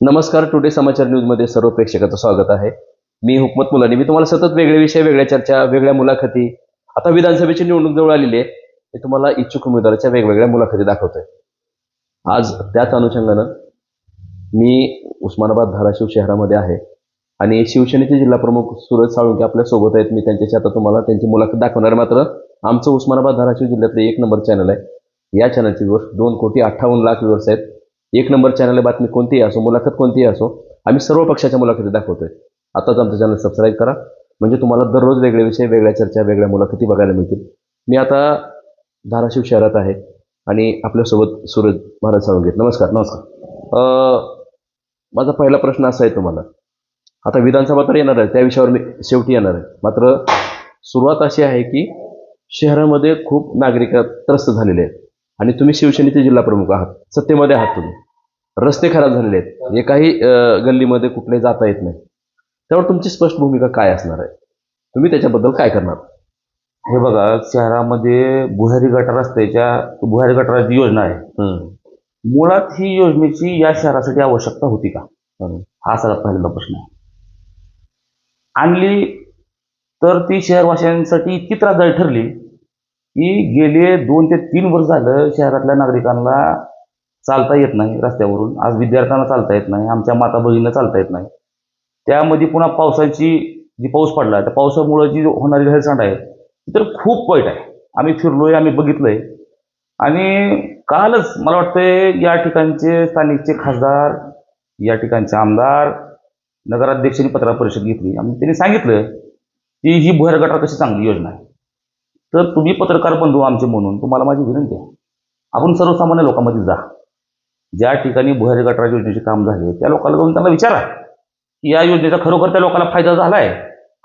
नमस्कार टुडे समाचार न्यूजमध्ये सर्व प्रेक्षकाचं स्वागत आहे. मी हुकमत मुलानी. मी तुम्हाला सतत वेगळे विषय वेगळ्या चर्चा वेगळ्या मुलाखती. आता विधानसभेची निवडणूक जवळ आलेली आहे. मी तुम्हाला इच्छुक उमेदवाराच्या वेगवेगळ्या मुलाखती दाखवतोय. आज त्याच अनुषंगानं मी उस्मानाबाद धाराशिव शहरामध्ये आहे. आणि शिवसेनेचे जिल्हा प्रमुख सुरज साळुंके आपल्यासोबत आहेत. मी त्यांच्याशी आता तुम्हाला त्यांची मुलाखत दाखवणार आहे. मात्र आमचं उस्मानाबाद धाराशिव जिल्ह्यातलं एक नंबर चॅनल आहे. या चॅनलचे व्ह्यूअर्स दोन कोटी अठ्ठावन्न लाख व्ह्यूअर्स आहेत. एक नंबर चॅनल बातमी कोणतीही असो मुलाखत कोणतीही असो आम्ही सर्व पक्षाच्या मुलाखती दाखवतोय. आताच आमचं चॅनल सबस्क्राईब करा. म्हणजे तुम्हाला दररोज वेगळे विषय वेगळ्या चर्चा वेगळ्या मुलाखती बघायला मिळतील. मी आता धाराशिव शहरात आहे आणि आपल्यासोबत सूरज महाराज सावंगीत नमस्कार नमस्कार. माझा पहिला प्रश्न असा आहे तुम्हाला. आता विधानसभा तर येणार आहे त्या विषयावर मी शेवटी येणार आहे. मात्र सुरुवात अशी आहे की शहरामध्ये खूप नागरिक त्रस्त झालेले आहेत. आणि तुम्ही शिवसेनेचे जिल्हा प्रमुख आहात. सत्तेमध्ये आहात तुम्ही. रस्ते खराब झालेले आहेत. एकाही गल्लीमध्ये कुठले जाता येत नाही. त्यावर तुमची स्पष्ट भूमिका काय असणार आहे? तुम्ही त्याच्याबद्दल काय करणार? हे बघा शहरामध्ये भुयारी गटार रस्त्याच्या भुयारी गटाराची योजना आहे. मुळात ही योजनेची या शहरासाठी आवश्यकता होती का. हा. सगळ्यात पहिला प्रश्न आहे. आणली तर ती शहरवासियांसाठी इतकी त्रासदायक ठरली की गेले दोन ते तीन वर्ष झालं शहरातल्या नागरिकांना चालता येत नाही रस्त्यावरून. आज विद्यार्थ्यांना चालता येत नाही आमच्या माता बहिणींना चालता येत नाही. त्यामध्ये पुन्हा पावसाची जी पाऊस पडला त्या पावसामुळं जी होणारी हेळसांड आहे ती तर खूप वाईट आहे. आम्ही फिरलोय आम्ही बघितलंय. आणि कालच मला वाटतंय या ठिकाणचे स्थानिकचे खासदार या ठिकाणचे आमदार नगराध्यक्षांनी पत्रकार परिषद घेतली. आणि त्यांनी सांगितलं की ही भुयार गटार कशी चांगली योजना आहे. तर तुम्ही पत्रकार बंधू आमचे म्हणून तुम्हाला माझी विनंती आहे. आपण सर्वसामान्य लोकांमध्ये जा. ज्या ठिकाणी भुयारी योजनेचे काम झाले त्या लोकांना जाऊन त्यांना विचारा की या योजनेचा खरोखर त्या लोकांना फायदा झाला आहे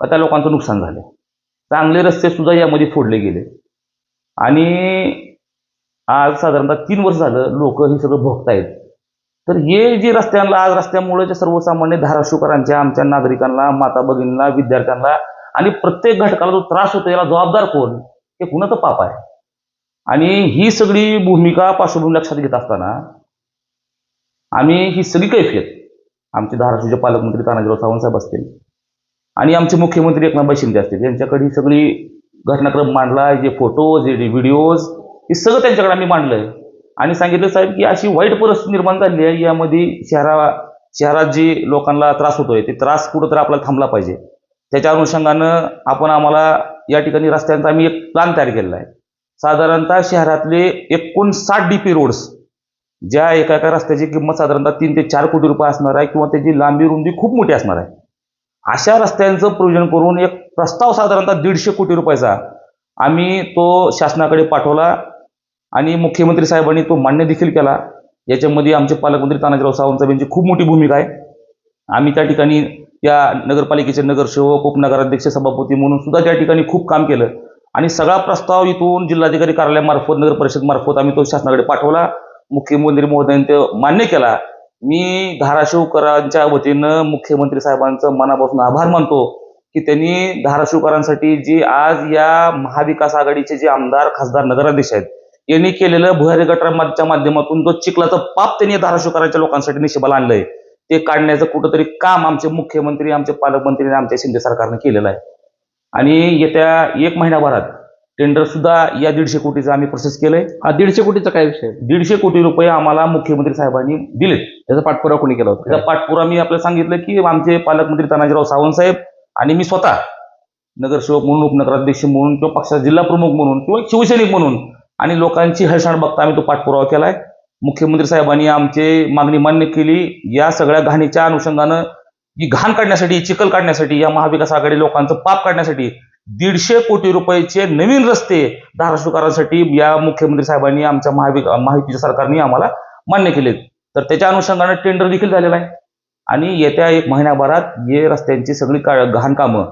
का त्या लोकांचं नुकसान झालं चांगले रस्ते सुद्धा यामध्ये फोडले गेले. आणि आज साधारणतः तीन वर्ष झालं लोक हे सगळं भोगतायत. तर हे जे रस्त्यांना आज रस्त्यामुळे जे सर्वसामान्य धाराशिवकरांच्या आमच्या नागरिकांना माता भगिनींना विद्यार्थ्यांना आणि प्रत्येक घटकाला जो त्रास होतो याला जबाबदार कोण? हे कुणाचं पाप आहे? आणि ही सगळी भूमिका पार्श्वभूमी लक्षात घेत असताना आम्ही ही सगळी कैफियत आमचे धाराशिवचे पालकमंत्री तानाजीराव सावंत साहेब असतील आणि आमचे मुख्यमंत्री एकनाथ शिंदे असतील यांच्याकडे ही सगळी घटनाक्रम मांडला जे फोटोज जे व्हिडिओज हे सगळं त्यांच्याकडे आम्ही मांडलंय. आणि सांगितलं साहेब की अशी वाईट परिस्थिती निर्माण झाली आहे यामध्ये शहरा शहरात जी लोकांना त्रास होतोय ते त्रास कुठंतरी आपल्याला थांबला पाहिजे. त्याच्या अनुषंगानं आपण आम्हाला या ठिकाणी रस्त्यांचा आम्ही एक प्लॅन तयार केलेला आहे. साधारणतः शहरातले एकोणसाठ डी पी रोड्स ज्या एका एका रस्त्याची किंमत साधारणतः तीन ते चार कोटी रुपये असणार आहे किंवा त्याची लांबी रुंदी खूप मोठी असणार आहे. अशा रस्त्यांचं प्रयोजन करून एक प्रस्ताव साधारणतः दीडशे कोटी रुपयाचा आम्ही तो शासनाकडे पाठवला आणि मुख्यमंत्री साहेबांनी तो मान्य देखील केला. याच्यामध्ये आमचे पालकमंत्री तानाजीराव सावंत साहेब यांची खूप मोठी भूमिका आहे. आम्ही त्या ठिकाणी त्या नगरपालिकेचे नगरसेवक उपनगराध्यक्ष सभापती म्हणून सुद्धा त्या ठिकाणी खूप काम केलं. आणि सगळा प्रस्ताव इथून जिल्हाधिकारी कार्यालयामार्फत नगर परिषद मार्फत आम्ही तो शासनाकडे पाठवला. मुख्यमंत्री महोदयांनी ते मान्य केला. मी धाराशिवकरांच्या वतीनं मुख्यमंत्री साहेबांचं मनापासून आभार मानतो की त्यांनी धाराशिवकरांसाठी जी आज या महाविकास आघाडीचे जे आमदार खासदार नगराध्यक्ष आहेत यांनी केलेलं भुयारी गटाराच्या माध्यमातून जो चिखलाचं पाप त्यांनी धाराशिवकरांच्या लोकांसाठी निशिबाला आणलंय ते काढण्याचं कुठंतरी काम आमचे मुख्यमंत्री आमचे पालकमंत्री आणि आमच्या शिंदे सरकारनं केलेलं आहे. आणि येत्या एक महिन्याभरात टेंडर सुद्धा या दीडशे कोटीचं आम्ही प्रोसेस केलंय. हा दीडशे कोटीचा काय विषय? दीडशे कोटी रुपये आम्हाला मुख्यमंत्री साहेबांनी दिलेत. त्याचा पाठपुरावा कोणी केला होता? त्याचा पाठपुरा मी आपल्याला सांगितलं की आमचे पालकमंत्री तानाजीराव सावंत साहेब आणि मी स्वतः नगरसेवक म्हणून उपनगराध्यक्ष म्हणून किंवा पक्षाचा जिल्हा प्रमुख म्हणून किंवा शिवसैनिक म्हणून आणि लोकांची हळसाण बघता आम्ही तो पाठपुरावा केलाय. मुख्यमंत्री साहेबांनी आमची मागणी मान्य केली. या सगळ्या घाणीच्या अनुषंगानं ही घाण काढण्यासाठी चिखल काढण्यासाठी या महाविकास आघाडी लोकांचं पाप काढण्यासाठी दीडशे कोटी रुपयाचे नवीन रस्ते धाराशिवकरांसाठी या मुख्यमंत्री साहेबांनी आमच्या महाविक महायुतीच्या सरकारने आम्हाला मान्य केलेत. तर त्याच्या अनुषंगानं टेंडर देखील झालेलं आहे. आणि येत्या एक महिन्याभरात हे रस्त्यांची सगळी का घाण कामं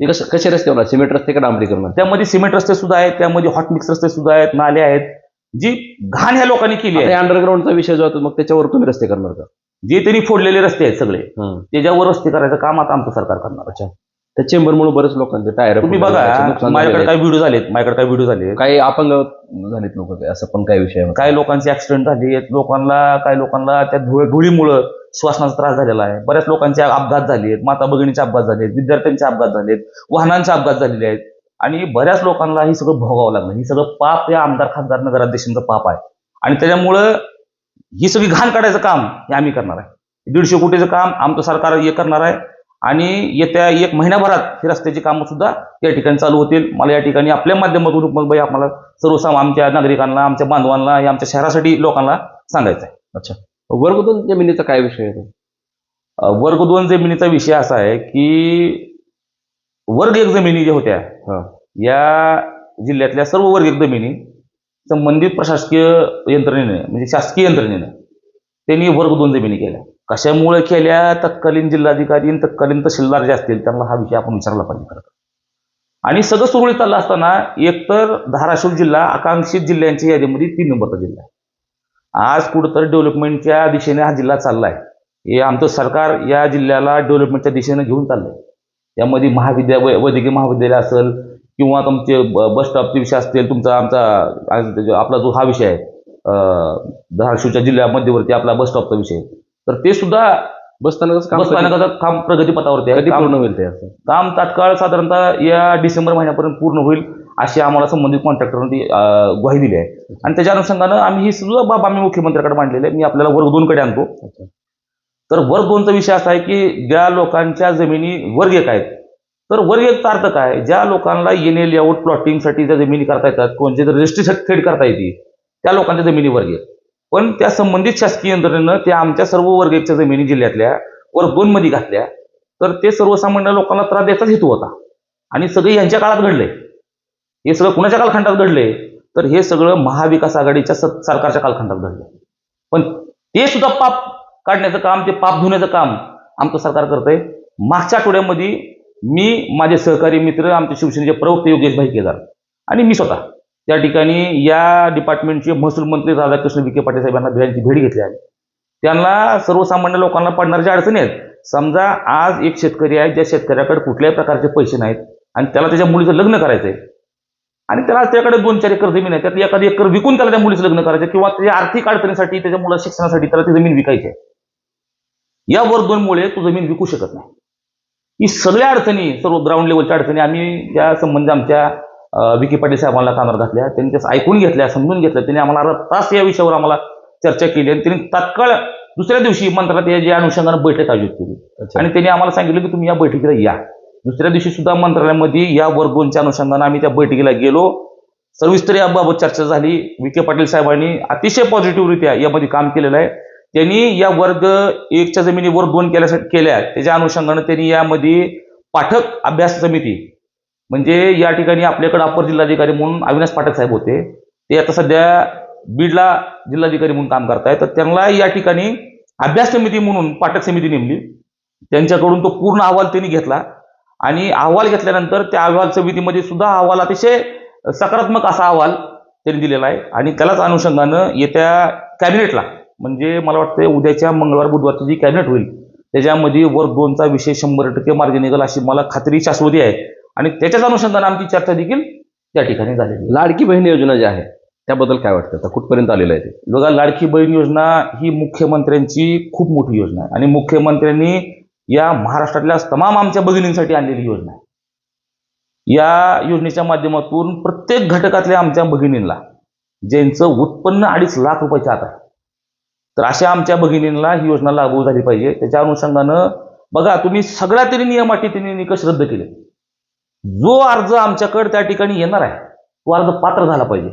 हे कसं कसे रस्ते होणार? सिमेंट रस्ते का डांबरीकरण त्यामध्ये सिमेंट रस्ते सुद्धा आहेत त्यामध्ये हॉट मिक्स रस्ते सुद्धा आहेत नाले आहेत जी घाण ह्या लोकांनी केली आहे. अंडरग्राऊंडचा विषय जो होता मग त्याच्यावर तुम्ही रस्ते करणार का? जे त्यांनी फोडलेले रस्ते आहेत सगळे. त्याच्यावर रस्ते करायचं काम आता आमचं सरकार करणार अच्छा. त्या चेंबरमुळे बरेच लोकांचे टायर तुम्ही बघा माझ्याकडे काही व्हिडिओ झालेत माझ्याकडे काही व्हिडिओ झाले काही अपंग झालेत लोक असं पण काही विषय. काही लोकांचे ऍक्सिडेंट झाले लोकांना काही लोकांना त्या धुळ धुळीमुळं श्वासनाचा त्रास झालेला आहे. बऱ्याच लोकांचे अपघात झाले आहेत माता भगिनीचे अपघात झाले आहेत विद्यार्थ्यांचे अपघात झाले आहेत वाहनांचे अपघात झालेले आहेत. आणि बऱ्याच लोकांना हे सगळं भोगावं लागलं. ही सगळं पाप या आमदार खासदार नगराध्यक्षांचं पाप आहे. आणि त्याच्यामुळं ही सगळी घाण काढायचं काम हे आम्ही करणार आहे. दीडशे कोटीचं काम आमचं सरकार हे करणार आहे. आणि येत्या एक महिन्याभरात ही रस्त्याची कामं सुद्धा या ठिकाणी चालू होतील. मला या ठिकाणी आपल्या माध्यमातून रुक्मतबाई आम्हाला सर्वसाम आमच्या नागरिकांना आमच्या बांधवांना या आमच्या शहरासाठी लोकांना सांगायचं आहे. वर्ग दोन जमिनीचा काय विषय आहे वर्ग दोन जमिनीचा विषय असा आहे की वर्ग एक जमिनी ज्या होत्या हा. या जिल्ह्यातल्या सर्व वर्ग एक जमिनी संबंधित प्रशासकीय यंत्रणेने म्हणजे शासकीय यंत्रणेने त्यांनी वर्ग दोन जमिनी केल्या. कशामुळे केल्या? तत्कालीन जिल्हाधिकारी आणि तत्कालीन तहसीलदार जे असतील त्यांना हा विषय आपण विचारला पाहिजे खरं आणि सगळं सुरळीत चाललं असताना एकतर धाराशिव जिल्हा आकांक्षित जिल्ह्यांच्या यादीमध्ये तीन नंबरचा जिल्हा आहे. आज कुठंतरी डेव्हलपमेंटच्या दिशेने हा जिल्हा चाललाय. हे आमचं सरकार या जिल्ह्याला डेव्हलपमेंटच्या दिशेने घेऊन चाललंय. त्यामध्ये महाविद्या वैद्यकीय महाविद्यालय असेल किंवा तुमचे ब- बस स्टॉपचे विषय असतील तुमचा आमचा आपला जो हा विषय आहे धाराशिवच्या जिल्ह्या मध्यवर्ती आपला बस स्टॉपचा विषय तर ते सुद्धा बसस्थानकाचं काम काम प्रगतीपथावरती आहे. कधी काम- पूर्ण होईल ते असं? काम तात्काळ साधारणतः या डिसेंबर महिन्यापर्यंत पूर्ण होईल अशी आम्हाला संबंधित कॉन्ट्रॅक्टरने ग्वाही दिली आहे. आणि त्याच्या अनुषंगानं आम्ही ही सुद्धा बाब आम्ही मुख्यमंत्र्याकडे मांडलेले आहे. मी आपल्याला वर्ग दोनकडे आणतो. तर वर्ग दोनचा विषय असा आहे की ज्या लोकांच्या जमिनी वर्ग एक आहेत तर वर्ग एकचा अर्थ काय? ज्या लोकांना येणे लेआउट प्लॉटिंगसाठी ज्या जमिनी करता येतात कोणते जर रजिस्ट्री थेट करता येते त्या लोकांच्या जमिनी वर्ग एक. पण त्या संबंधित शासकीय यंत्रणेनं त्या आमच्या सर्व वर्गच्या जमिनी जिल्ह्यातल्या वर्ग दोनमध्ये घातल्या. तर ते सर्वसामान्य लोकांना त्रास द्यायचाच हेतू होता. आणि सगळे यांच्या काळात घडले. हे सगळं कुणाच्या कालखंडात घडले? तर हे सगळं महाविकास आघाडीच्या सरकारच्या कालखंडात घडलं. पण ते सुद्धा पाप काढण्याचं काम ते पाप धुण्याचं काम आमचं सरकार करतंय. मागच्या आठवड्यामध्ये मी माझे सहकारी मित्र आमचे शिवसेनेचे प्रवक्ते योगेश भाई केदार आणि मी स्वतः. त्या ठिकाणी या डिपार्टमेंटचे महसूल मंत्री राधाकृष्ण विखे पाटील साहेबांना भेटायची भेट घेतली आहे. त्यांना सर्वसामान्य लोकांना पडणाऱ्या ज्या अडचणी आहेत समजा आज एक शेतकरी आहे ज्या शेतकऱ्याकडे कुठल्याही प्रकारचे पैसे नाहीत आणि त्याला त्याच्या मुलीचं लग्न करायचं आहे आणि त्याला त्याकडे दोन चार एकर जमीन आहे त्यात एखादी एकर विकून त्याला त्या मुलीचं लग्न करायचं किंवा त्याच्या आर्थिक अडचणीसाठी त्याच्या मुलाला शिक्षणासाठी त्याला ती जमीन विकायची आहे या वर दोनमुळे जमीन विकू शकत नाही. ही सगळ्या अडचणी सर्व ग्राउंड लेवलच्या अडचणी आम्ही त्या संबंधी आमच्या विखे पाटील साहेबांना कानावर घातल्या. त्यांनी त्याचं ऐकून घेतल्या समजून घेतल्या. त्यांनी आम्हाला अर्धा तास या विषयावर आम्हाला चर्चा केली आणि त्यांनी तात्काळ दुसऱ्या दिवशी मंत्रालयात याच्या अनुषंगानं बैठक आयोजित केली. आणि त्यांनी आम्हाला सांगितलं की तुम्ही या बैठकीला या. दुसऱ्या दिवशी सुद्धा मंत्रालयामध्ये या वर्ग दोनच्या अनुषंगानं आम्ही त्या बैठकीला गेलो. सविस्तर याबाबत चर्चा झाली. विखे पाटील साहेबांनी अतिशय पॉझिटिव्हरित्या यामध्ये काम केलेलं आहे. त्यांनी या वर्ग एकच्या जमिनी वर्ग दोन केल्यासाठी केल्या. त्याच्या अनुषंगानं त्यांनी यामध्ये पाठक अभ्यास समिती म्हणजे या ठिकाणी आपल्याकडे अपर जिल्हाधिकारी म्हणून अविनाश पाठक साहेब होते. ते आता सध्या बीडला जिल्हाधिकारी म्हणून काम करतायत. तर त्यांना या ठिकाणी अभ्यास समिती म्हणून पाठक समिती नेमली. त्यांच्याकडून तो पूर्ण अहवाल त्यांनी घेतला. आणि अहवाल घेतल्यानंतर त्या अहवाल समितीमध्ये सुद्धा अहवाल अतिशय सकारात्मक असा अहवाल त्यांनी दिलेला आहे. आणि त्यालाच अनुषंगानं येत्या कॅबिनेटला म्हणजे मला वाटतं उद्याच्या मंगळवार बुधवारची जी कॅबिनेट होईल त्याच्यामध्ये वर्ग दोनचा विषय शंभर टक्के मार्ग निघेल अशी मला खात्री शाश्वती आहे. आणि त्याच्याच अनुषंगाने आमची चर्चा देखील त्या ठिकाणी झालेली लाडकी बहीण योजना जी आहे त्याबद्दल काय वाटतं? आता कुठपर्यंत आलेलं आहे ते? बघा लाडकी बहीण योजना ही मुख्यमंत्र्यांची खूप मोठी योजना आहे. आणि मुख्यमंत्र्यांनी या महाराष्ट्रातल्या तमाम आमच्या भगिनींसाठी आणलेली योजना आहे. या योजनेच्या माध्यमातून प्रत्येक घटकातल्या आमच्या भगिनींना ज्यांचं उत्पन्न अडीच लाख रुपयाच्या आत आहे तर अशा आमच्या भगिनींना ही योजना लागू झाली पाहिजे. त्याच्या अनुषंगानं बघा तुम्ही सगळ्या तरी नियम अटी त्यांनी निकष रद्द केले. जो अर्ज आमच्याकडे त्या ठिकाणी येणार आहे तो अर्ज पात्र झाला पाहिजे.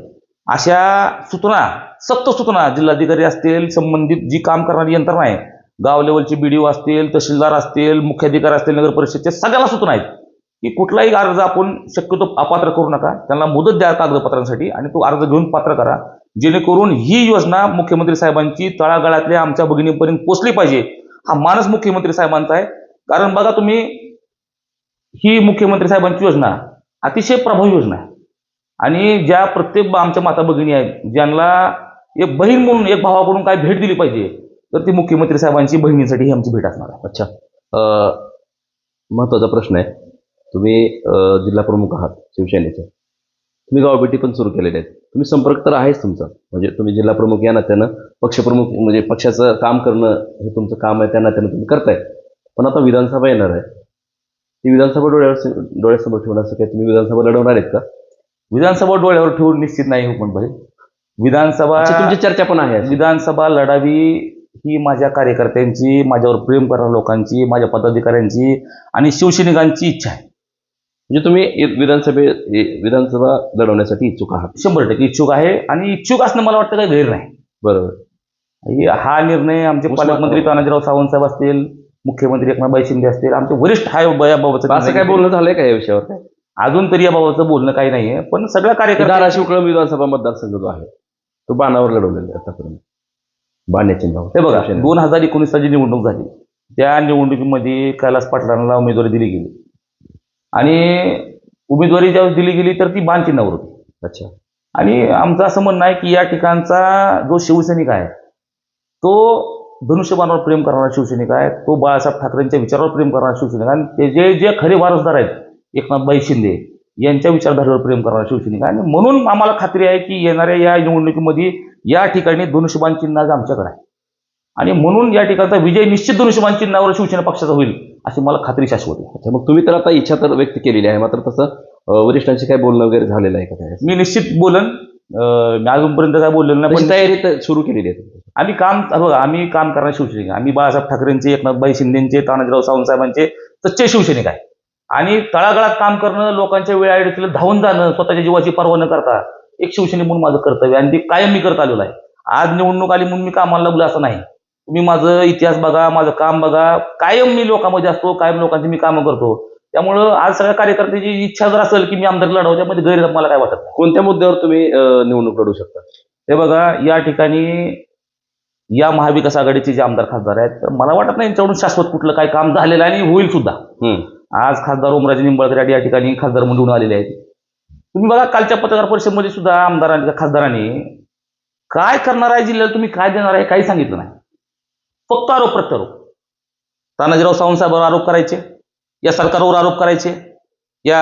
अशा सूचना सक्त सूचना जिल्हाधिकारी असतील संबंधित जी काम करणारी यंत्रणा आहे गाव लेवलचे बीडीओ असतील तहसीलदार असतील मुख्याधिकारी असतील नगर परिषदचे सगळ्याला सूचना आहेत की कुठलाही अर्ज आपण शक्यतो अपात्र करू नका. त्यांना मुदत द्या कागदपत्रांसाठी आणि तो अर्ज घेऊन पात्र करा. जेणेकरून ही योजना मुख्यमंत्री साहेबांची तळागाळातल्या आमच्या भगिनीपर्यंत पोचली पाहिजे. हा मानस मुख्यमंत्री साहेबांचा आहे. कारण बघा तुम्ही ही मुख्यमंत्री साहेबांची योजना अतिशय प्रभावी योजना आहे. आणि ज्या प्रत्येक आमच्या माता भगिनी आहेत ज्यांना एक बहीण म्हणून एक भावाकडून काय भेट दिली पाहिजे तर ती मुख्यमंत्री साहेबांची बहिणीसाठी ही आमची भेट असणार आहे. अच्छा. महत्त्वाचा प्रश्न आहे. तुम्ही जिल्हा प्रमुख आहात शिवसेनेचे. तुम्ही गावभेटी पण सुरू केलेल्या आहेत. तुम्ही संपर्क तर आहेच तुमचा. म्हणजे तुम्ही जिल्हा प्रमुख या नात्यानं पक्षप्रमुख म्हणजे पक्षाचं काम करणं हे तुमचं काम आहे त्या नात्यानं तुम्ही करताय. पण आता विधानसभा येणार आहे. ती विधानसभा डोळ्यावर डोळ्यासमोर ठेवून असं काय तुम्ही विधानसभा लढवणार आहेत का? विधानसभा डोळ्यावर ठेवून निश्चित नाही हुकमत भाई. विधानसभा तुमची चर्चा पण आहे. विधानसभा लढावी ही माझ्या कार्यकर्त्यांची माझ्यावर प्रेम करणाऱ्या लोकांची माझ्या पदाधिकाऱ्यांची आणि शिवसैनिकांची इच्छा आहे. म्हणजे तुम्ही विधानसभे विधानसभा लढवण्यासाठी इच्छुक आहात. शंभर टक्के इच्छुक आहे आणि इच्छुक असणं मला वाटतं काही गैर नाही. बरोबर. हे- हा निर्णय आमचे पालकमंत्री तानाजीराव सावंत साहेब असतील मुख्यमंत्री एकनाथबाई शिंदे असतील आमचे वरिष्ठ हा याबाबतचा असं काय बोलणं झालंय का या विषयावर काय? अजून तरी याबाबतचं बोलणं काही नाहीये पण सगळ्या कार्यकर्त्या धाराशिव कळंब विधानसभा मतदारसंघ जो आहे. तो बाणावर लढवलेला आहे आतापर्यंत. बाण्याचे नाव हे बघा दोन हजार एकोणीसला जी निवडणूक झाली त्या निवडणुकीमध्ये कैलास पाटलांना उमेदवारी दिली गेली. आणि उमेदवारी ज्यावेळेस दिली गेली तर ती बाण चिन्हावर होती. अच्छा. आणि आमचं असं म्हणणं आहे की या ठिकाणचा जो शिवसैनिक आहे तो धनुष्यबाणावर प्रेम करणारा शिवसैनिक आहे तो बाळासाहेब ठाकरेंच्या विचारावर प्रेम करणारा शिवसैनिक आहे. आणि ते जे जे खरे वारसदार आहेत एकनाथबाई शिंदे यांच्या विचारधारेवर प्रेम करणारा शिवसैनिक आहे. आणि म्हणून आम्हाला खात्री आहे की येणाऱ्या या निवडणुकीमध्ये या ठिकाणी धनुष्यबाण चिन्ह आज आमच्याकडे आहे. आणि म्हणून या ठिकाणचा विजय निश्चित धनुष्यबाण चिन्हावर शिवसेना पक्षाचा होईल अशी मला खात्री शाश्वत आहे. अच्छा मग तुम्ही तर आता इच्छा तर व्यक्त केलेली आहे मात्र तसं वरिष्ठांशी काय बोलणं वगैरे झालेलं आहे का काय मी निश्चित बोलन मी अजूनपर्यंत काय बोललेलं नाही पण तयारी तर सुरू केलेली आहे आम्ही काम बघा आम्ही काम करणारे शिवसैनिक. आम्ही बाळासाहेब ठाकरेंचे एकनाथबाई शिंदेचे तानाजीराव सावंत साहेबांचे सच्चे शिवसैनिक आहे. आणि तळागाळात काम करणं लोकांच्या वेळा धावून जाणं स्वतःच्या जीवाची पर्वा न करता एक शिवसैनिक म्हणून माझं कर्तव्य आणि ते कायम मी करत आलेलो आहे. आज निवडणूक आली म्हणून मी कामाला लागलो असं नाही. तुम्ही माझं इतिहास बघा माझं काम बघा. कायम मी लोकांमध्ये असतो कायम लोकांची मी कामं करतो. त्यामुळं आज सगळ्या कार्यकर्त्याची इच्छा जर असेल की मी आमदार लढावं त्यामध्ये गैर मला काय वाटत नाही. कोणत्या मुद्द्यावर तुम्ही निवडणूक लढू शकता? हे बघा या ठिकाणी या महाविकास आघाडीचे जे आमदार खासदार आहेत तर मला वाटत नाही यांच्याकडून शाश्वत कुठलं काही काम झालेलं आहे आणि होईल सुद्धा. आज खासदार ओमराजे निंबाळकर या ठिकाणी खासदार म्हणून आलेले आहेत. तुम्ही बघा कालच्या पत्रकार परिषदेमध्ये सुद्धा आमदारांनी खासदारांनी काय करणार आहे जिल्ह्याला तुम्ही काय देणार आहे काही सांगितलं नाही. फक्त आरोप प्रत्यारोप. तानाजीराव सावंत साहेबांवर आरोप करायचे. या सरकारवर आरोप करायचे या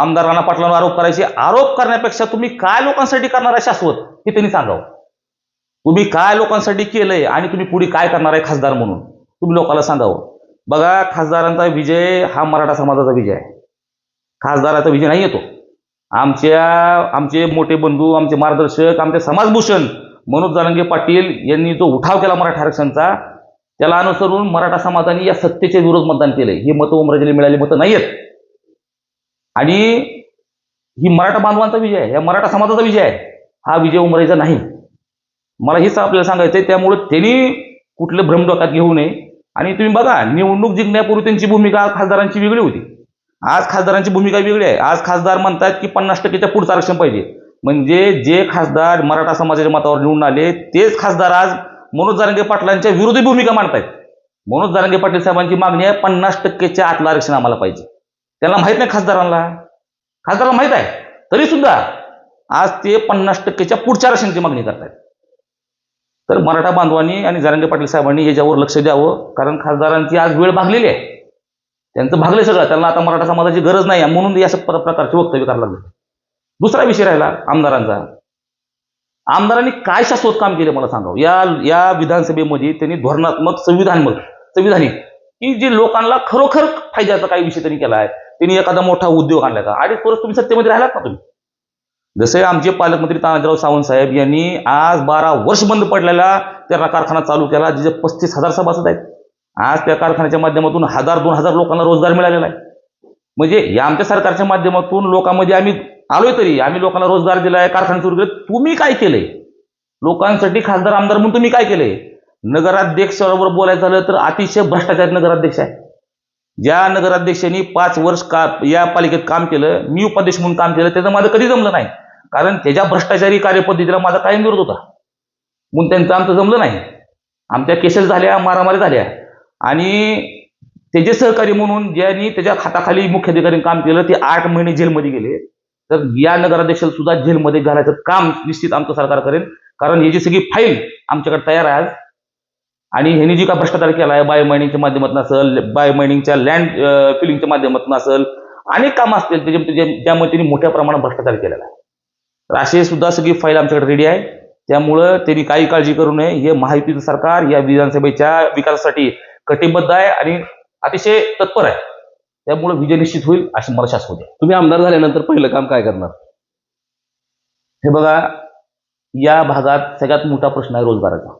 आमदार राणा पाटलांवर आरोप करायचे. आरोप करण्यापेक्षा तुम्ही काय लोकांसाठी करणार आहे शाश्वत हे त्यांनी सांगावं. तुम्ही काय लोकांसाठी केलंय आणि तुम्ही पुढे काय करणार आहे खासदार म्हणून तुम्ही लोकांना सांगावं. बघा खासदारांचा विजय हा मराठा समाजाचा विजय आहे. खासदाराचा विजय नाही येतो आमच्या आमचे मोठे बंधू आमचे मार्गदर्शक आमचे समाजभूषण मनोज जारंगे पाटील यांनी जो उठाव केला मराठा आरक्षणचा त्याला अनुसरून मराठा समाजाने या सत्तेच्या विरोध मतदान केलंय हे मतं ओमराजेला मिळाली मतं नाही आहेत आणि ही मराठा बांधवांचा विजय आहे या मराठा समाजाचा विजय आहे. हा विजय उमराईचा नाही. मला हेच आपल्याला सांगायचं आहे त्यामुळे त्यांनी कुठलं भ्रम डोक्यात घेऊ नये. आणि तुम्ही बघा निवडणूक जिंकण्यापूर्वी त्यांची भूमिका खासदारांची वेगळी होती. आज खासदारांची भूमिका वेगळी आहे. आज खासदार म्हणतात की पन्नास टक्केच्या पुढचं आरक्षण पाहिजे. म्हणजे जे खासदार मराठा समाजाच्या मतावर निवडून आले तेच खासदार आज मनोज जारंगे पाटलांच्या विरोधी भूमिका मांडतायत. मनोज जारंगे पाटील साहेबांची मागणी आहे पन्नास टक्केच्या आतलं आरक्षण आम्हाला पाहिजे. त्यांना माहीत नाही खासदारांना. खासदारांना माहीत आहे. तरी सुद्धा आज ते पन्नास टक्केच्या पुढच्या आरक्षणाची मागणी करतायत. तर मराठा बांधवांनी आणि जारंगे पाटील साहेबांनी याच्यावर लक्ष द्यावं कारण खासदारांची आज वेळ भागलेली आहे. त्यांचं भागले सगळं. त्यांना आता मराठा समाजाची गरज नाही आहे म्हणून या प्र- प्रकारचे वक्तव्य करायला लागले. दुसरा विषय राहिला आमदारांचा. आमदारांनी काय शाश्वत काम केलं मला सांगावं हो. या या विधानसभेमध्ये त्यांनी धोरणात्मक संविधानमक संविधानिक की जे लोकांना खरोखर फायद्याचा काही विषय त्यांनी केला आहे. त्यांनी एखादा मोठा उद्योग आणला का? आणि परत तुम्ही सत्तेमध्ये राहिलात ना तुम्ही? जसे आमचे पालकमंत्री तानाजीराव सावंत साहेब यांनी आज बारा वर्ष बंद पडलेला त्या कारखाना चालू केला जिथे पस्तीस हजार सभासद आहेत. आज त्या कारखान्याच्या माध्यमातून हजार दोन हजार लोकांना रोजगार मिळालेला आहे. म्हणजे या आमच्या सरकारच्या माध्यमातून लोकांमध्ये आम्ही आलोय तरी आम्ही लोकांना रोजगार दिलाय कारखाने सुरू केले तुम्ही काय केलंय? लोकांसाठी खासदार आमदार म्हणून तुम्ही काय केलंय? नगराध्यक्षाबरोबर बोलायचं झालं तर अतिशय भ्रष्टाचार नगराध्यक्ष आहे. ज्या नगराध्यक्षांनी पाच वर्ष का या पालिकेत काम केलं मी उपाध्यक्ष म्हणून काम केलं त्याचं माझं कधी जमलं नाही. कारण त्याच्या भ्रष्टाचारी कार्यपद्धतीला माझा कायम विरोध होता. म्हणून त्यांचं आमचं जमलं नाही. आमच्या केसेस झाल्या मारामारी झाल्या. आणि त्याचे सहकारी म्हणून ज्यांनी त्याच्या हाताखाली अधिकारी काम केलं ते आठ महिने जेलमध्ये गेले. तर या नगराध्यक्षाला सुद्धा जेलमध्ये घालायचं काम निश्चित आमचं सरकार करेल. कारण याची सगळी फाईल आमच्याकडे तयार आहे आज. आणि ह्यांनी जी का भ्रष्टाचार केला आहे बायो मायनिंगच्या माध्यमातून असेल बायो मायनिंगच्या लँड फिलिंगच्या माध्यमातून असेल अनेक कामं असतील त्याच्या ज्यामुळे त्यामुळे त्यांनी मोठ्या प्रमाणात भ्रष्टाचार केलेला आहे. तर असे सुद्धा सगळी फाईल आमच्याकडे रेडी आहे. त्यामुळं त्यांनी काही काळजी करू नये. हे महायुतीचं सरकार या विधानसभेच्या विकासासाठी कटिबद्ध आहे. आणि अतिशय तत्पर आहे. त्यामुळे विजय निश्चित होईल अशी मला शाश्वत आहे. तुम्ही आमदार झाल्यानंतर पहिलं काम काय करणार? हे बघा या भागात सगळ्यात मोठा प्रश्न आहे रोजगाराचा.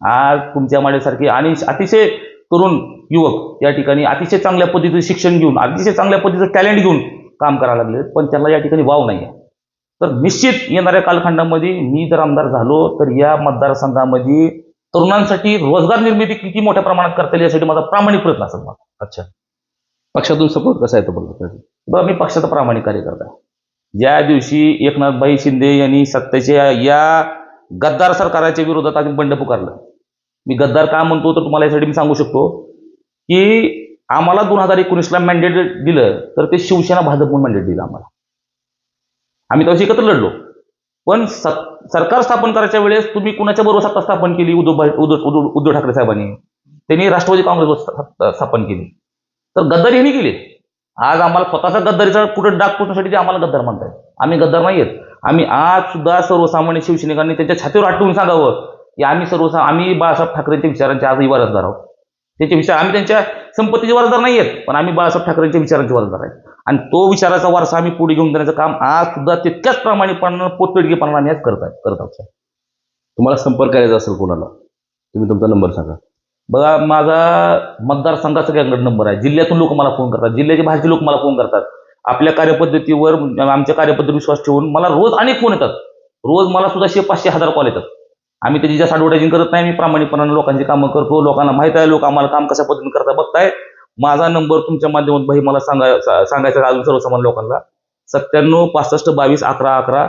आज तुमच्या माझ्यासारखे आणि अतिशय तरुण युवक या ठिकाणी अतिशय चांगल्या पद्धतीचं शिक्षण घेऊन अतिशय चांगल्या पद्धतीचं टॅलेंट घेऊन काम करायला लागले पण त्यांना या ठिकाणी वाव नाही आहे तर निश्चित येणाऱ्या कालखंडामध्ये मी जर आमदार झालो तर या मतदारसंघामध्ये तरुणांसाठी रोजगार निर्मिती किती मोठ्या प्रमाणात करता येईल यासाठी माझा प्रामाणिक प्रयत्न असेल माझा. अच्छा. पक्षातून सपोर्ट कसा आहे तो बघा बघा मी पक्षाचा प्रामाणिक कार्यकर्ता. ज्या दिवशी एकनाथभाई शिंदे यांनी सत्तेच्या या गद्दार सरकाराच्या विरोधात आम्ही बंड पुकारलं. मी गद्दार का म्हणतो तर तुम्हाला यासाठी मी सांगू शकतो की आम्हाला दोन हजार एकोणीसला मॅन्डेट दिलं तर ते शिवसेना भाजपकडून मॅन्डेट दिलं आम्हाला. आम्ही त्यावेळी एकत्र लढलो. पण सरकार स्थापन करायच्या वेळेस तुम्ही कुणाच्या बरोबर सत्ता स्थापन केली? उद्धव उद्धव उद्धव ठाकरे साहेबांनी. त्यांनी राष्ट्रवादी काँग्रेसवर स्थापन केली. तर गद्दारी यांनी केली. आज आम्हाला स्वतःचा गद्दारीचा कुठं डाग पुसण्यासाठी ते आम्हाला गद्दार म्हणताय आम्ही गद्दार नाही आहेत आम्ही आज सुद्धा सर्वसामान्य शिवसैनिकांनी त्यांच्या छातीवर आठवून सांगावं की आम्ही सर्वसा आम्ही बाळासाहेब ठाकरेंच्या विचारांचे आजही वारसदार आहोत. त्याचे विचार आम्ही त्यांच्या संपत्तीचे वारसदार नाही आहेत पण आम्ही बाळासाहेब ठाकरेंच्या विचारांचे वारसदार आहेत. आणि तो विचाराचा वारसा आम्ही पुढे घेऊन जाण्याचं काम आज सुद्धा तितक्याच प्रामाणिकपणानं पोतपेडगेपणानं आम्ही आज करत आहे करत आहोत तुम्हाला संपर्क करायचा असेल कोणाला तुम्ही तुमचा नंबर सांगा. बघा माझा मतदारसंघाचा सगळ्यांकडे नंबर आहे. जिल्ह्यातून लोक मला फोन करतात. जिल्ह्याचे बाहेरचे लोक मला फोन करतात. आपल्या कार्यपद्धतीवर आमच्या कार्यपद्धतीवर विश्वास ठेवून मला रोज अनेक फोन येतात. रोज मला सुद्धा शे पाचशे हजार कॉल येतात. आम्ही त्याची जास्त ॲडव्हर्टायझिंग करत नाही मी प्रामाणिकपणाने लोकांची कामं करतो. लोकांना माहीत आहे लोक आम्हाला काम कशा पद्धतीने करता बघताय माझा नंबर तुमच्या माध्यमातून भाई मला सांगाय सांगायचा अजून सर्वसामान्य लोकांना. सत्त्याण्णव पासष्ट बावीस अकरा अकरा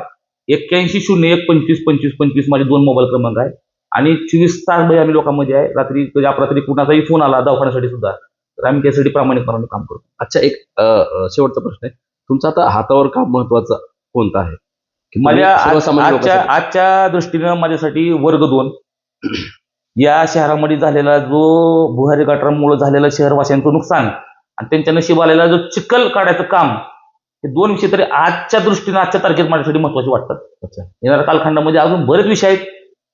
एक्क्याऐंशी शून्य एक पंचवीस पंचवीस पंचवीस माझे दोन मोबाईल क्रमांक आहे आणि चोवीस तास भाई आम्ही लोकांमध्ये आहे. रात्री म्हणजे अपरात्री कुणाचाही फोन आला दवाखान्यासाठी सुद्धा तर आम्ही त्यासाठी प्रामाणिकपणाने काम करतो. अच्छा एक शेवटचा प्रश्न आहे. तुमचा आता हातावर काम महत्त्वाचा कोणता आहे? माझ्या आजच्या आजच्या दृष्टीनं माझ्यासाठी वर्ग दोन. या शहरामध्ये झालेला जो भुहारी गटारामुळे झालेलं शहरवासियांचं नुकसान आणि त्यांच्या नशीब आलेला जो चिखल काढायचं काम हे दोन विषय तरी आजच्या दृष्टीनं आजच्या तारखेत माझ्यासाठी महत्त्वाचे वाटतात. अच्छा. येणाऱ्या कालखंडामध्ये अजून बरेच विषय आहेत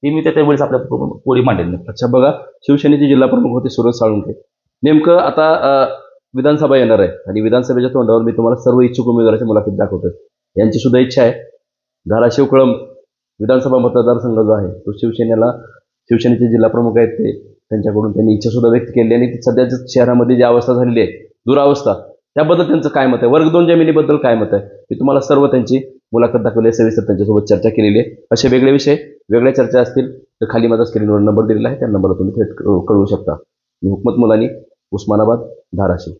ते मी त्या त्यावेळेस आपल्या पुढे मांडेल अच्छा बघा शिवसेनेचे जिल्हा प्रमुख होते सुरज साळुंखे. नेमकं आता विधानसभा येणार आहे आणि विधानसभेच्या तोंडावर मी तुम्हाला सर्व इच्छुक उमेदवाराची मुलाखत दाखवतोय. यांची सुद्धा इच्छा आहे. धाराशिव कळंब विधानसभा मतदारसंघ जो आहे तो शिवसेनेला शिवसेनेचे जिल्हा प्रमुख आहेत ते त्यांच्याकडून त्यांनी इच्छासुद्धा व्यक्त केली आणि सध्याच्या शहरामध्ये जी अवस्था झालेली आहे दुरावस्था त्याबद्दल त्यांचं काय मत आहे? वर्ग दोन जमिनीबद्दल काय मत आहे? मी तुम्हाला सर्व त्यांची मुलाखत दाखवली आहे. सविस्तर त्यांच्यासोबत चर्चा केलेली आहे. असे वेगळे विषय वेगळ्या चर्चा असतील तर खाली माझा स्क्रीनवर नंबर दिलेला आहे. त्या नंबरला तुम्ही थेट कळवू शकता. मी हुकमत मुलानी उस्मानाबाद धाराशिव.